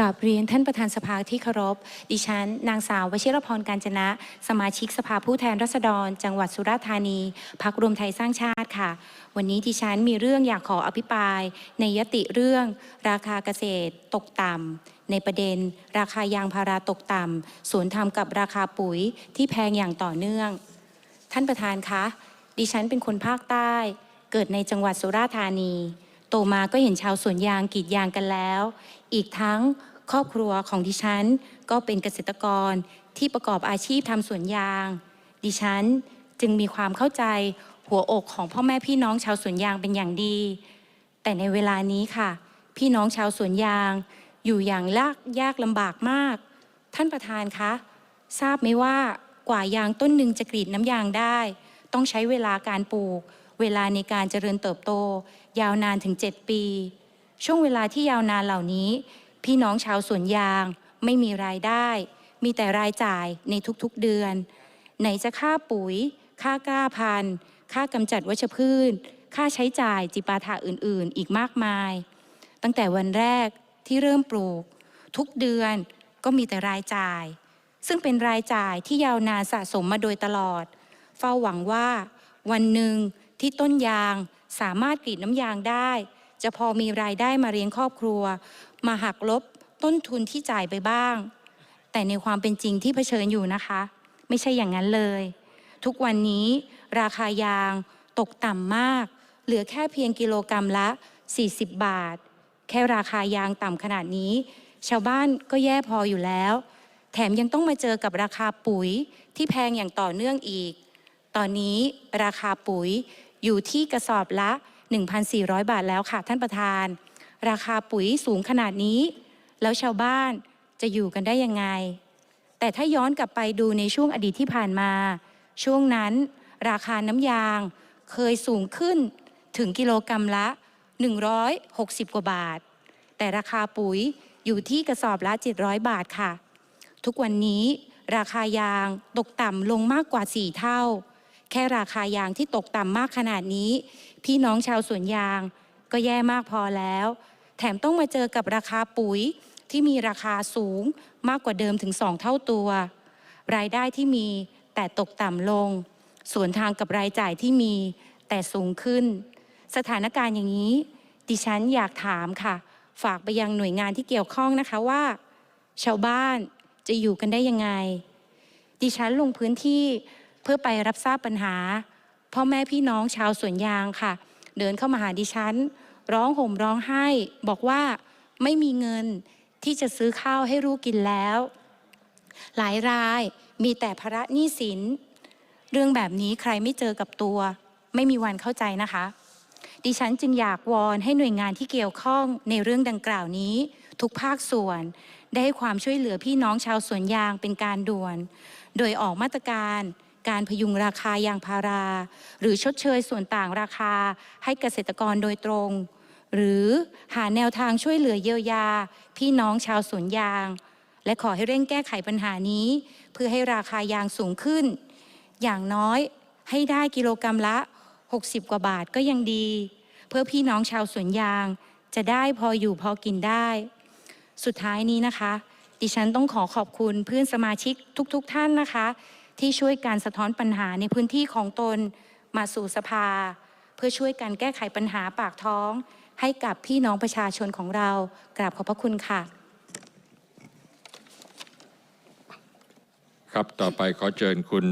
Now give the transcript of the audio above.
กับเรียนท่านประธานสภาที่เคารพ ดิฉัน นางสาววชิรพรการจนะ สมาชิกสภาผู้แทนราษฎร จังหวัดสุราษฎร์ธานี พักรวมไทยสร้างชาติค่ะ วันนี้ดิฉันมีเรื่องอยากขออภิปราย ในยติเรื่อง ราคาเกษตรตกต่ำในประเด็น ราคายางพาราตกต่ำสวนทากับราคาปุ๋ยที่แพงอย่างต่อเนื่อง ท่านประธานคะ ดิฉันเป็นคนภาคใต้ เกิดในจังหวัดสุราษฎร์ธานี โตมาก็เห็นชาวสวนยางกรีดยางกันแล้ว อีกทั้ง ครอบครัวของดิฉัน ก็เป็นเกษตรกรที่ประกอบอาชีพทำสวนยาง ดิฉันจึงมีความเข้าใจหัวอกของพ่อแม่พี่น้องชาวสวนยางเป็นอย่างดี แต่ในเวลานี้ค่ะ พี่น้องชาวสวนยาง อยู่อย่างลากยากลำบากมาก ท่านประธานคะทราบไหมว่ากว่ายางต้นหนึ่งจะกรีดน้ำยางได้ ต้องใช้เวลาการปลูก เวลาในการเจริญเติบโต ยาวนานถึง 7 ปี ช่วงเวลาที่ยาวนานเหล่านี้ พี่น้องชาวสวนยาง ไม่มีรายได้ มีแต่รายจ่ายในทุกๆเดือน ไหนจะค่าปุ๋ย ค่าก้าพันธุ์ ค่ากำจัดวัชพืช ค่าใช้จ่ายจิปาถะอื่นๆ อีกมากมาย ตั้งแต่วันแรกที่เริ่มปลูก ทุกเดือนก็มีแต่รายจ่าย ซึ่งเป็นรายจ่ายที่ยาวนานสะสมมาโดยตลอด เฝ้าหวังว่า วันหนึ่งที่ต้นยางสามารถกรีดน้ำยางได้ จะพอมีรายได้มาเลี้ยงครอบครัว มาหักลบต้นทุนที่จ่ายไปบ้าง แต่ในความเป็นจริงที่เผชิญอยู่นะคะ ไม่ใช่อย่างนั้นเลย ทุกวันนี้ราคายางตกต่ำมาก เหลือแค่เพียงกิโลกรรัมละ 40 บาท แค่ราคายางต่ำขนาดนี้ ชาวบ้านก็แย่พออยู่แล้ว แถมยังต้องมาเจอกับราคาปุ๋ยที่แพงอย่างต่อเนื่องอีก ตอนนี้ราคาปุ๋ยอยู่ที่กระสอบละ 1,400 บาทแล้วค่ะท่านประธาน ราคาปุ๋ยสูงขนาดนี้ แล้วชาวบ้านจะอยู่กันได้ยังไง แต่ถ้าย้อนกลับไปดูในช่วงอดีตที่ผ่านมา ช่วงนั้น ราคาน้ำยางเคยสูงขึ้นถึงกิโลกรรัมละ 160 กว่าบาท แต่ราคาปุ๋ยอยู่ที่กระสอบละ 700 บาทค่ะ ทุกวันนี้ราคายางตกต่ำลงมากกว่า 4 เท่า แค่ราคายางที่ตกต่ำมากขนาดนี้ พี่น้องชาวสวนยางก็แย่มากพอแล้ว แถมต้องมาเจอกับราคาปุ๋ยที่มีราคาสูงมากกว่าเดิมถึง2เท่าตัว รายได้ที่มีแต่ตกต่ำลง สวนทางกับรายจ่ายที่มีแต่สูงขึ้น สถานการณ์อย่างนี้ ดิฉันอยากถามค่ะ ฝากไปยังหน่วยงานที่เกี่ยวข้องนะคะว่า ชาวบ้านจะอยู่กันได้ยังไง ดิฉันลงพื้นที่ เพื่อไปรับทราบปัญหา พ่อแม่พี่น้องชาวสวนยางค่ะ เดินเข้ามาหาดิฉัน ร้องห่มร้องไห้ บอกว่าไม่มีเงินที่จะซื้อข้าวให้ลูกกินแล้ว หลายรายมีแต่ภาระหนี้สิน เรื่องแบบนี้ใครไม่เจอกับตัว ไม่มีวันเข้าใจนะคะ ดิฉันจึงอยากวอนให้หน่วยงานที่เกี่ยวข้องในเรื่องดังกล่าวนี้ ทุกภาคส่วน ได้ให้ความช่วยเหลือพี่น้องชาวสวนยางเป็นการด่วน โดยออกมาตรการ การพยุงราคายางพารา หรือชดเชยส่วนต่างราคาให้เกษตรกรโดยตรง หรือหาแนวทางช่วยเหลือเยียวยา พี่น้องชาวสวนยาง และขอให้เร่งแก้ไขปัญหานี้ เพื่อให้ราคายางสูงขึ้น อย่างน้อยให้ได้กิโลกรรัมละ 60 กว่าบาทก็ยังดี เพื่อพี่น้องชาวสวนยาง จะได้พออยู่พอกินได้ สุดท้ายนี้นะคะ ดิฉันต้องขอขอบคุณเพื่อนสมาชิกทุกๆทท่านนะคะ ที่ช่วยการสะท้อนปัญหาในพื้นที่ของตนมาสู่สภา เพื่อช่วยกันแก้ไขปัญหาปากท้อง ให้กับพี่น้องประชาชนของเรากราบขอบพระคุณค่ะ ครับต่อไปขอเชิญคุณ